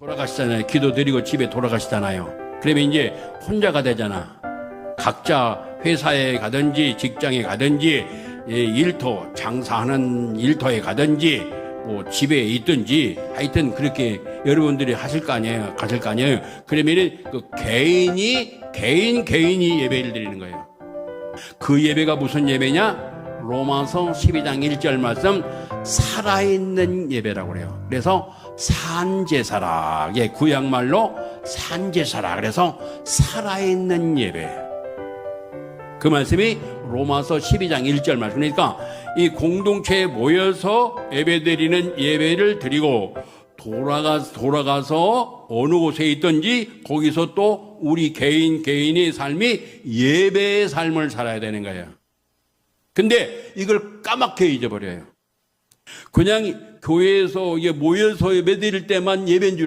돌아가시잖아요. 기도 드리고 집에 돌아가시잖아요. 그러면 이제 혼자가 되잖아. 각자 회사에 가든지 직장에 가든지 예, 일터 장사하는 일터에 가든지 뭐 집에 있든지 하여튼 그렇게 여러분들이 하실 거 아니에요. 가실 거 아니에요. 그러면은 그 개인이 개인 개인이 예배를 드리는 거예요. 그 예배가 무슨 예배냐? 로마서 12장 1절 말씀 살아있는 예배라고 그래요. 그래서 산제사라. 예, 구약말로 산제사라. 그래서 살아있는 예배. 그 말씀이 로마서 12장 1절 말씀이니까 이 공동체에 모여서 예배드리는 예배를 드리고 돌아가 돌아가서 어느 곳에 있든지 거기서 또 우리 개인 개인의 삶이 예배의 삶을 살아야 되는 거예요. 근데 이걸 까맣게 잊어버려요. 그냥 교회에서 모여서 예배 드릴 때만 예배인 줄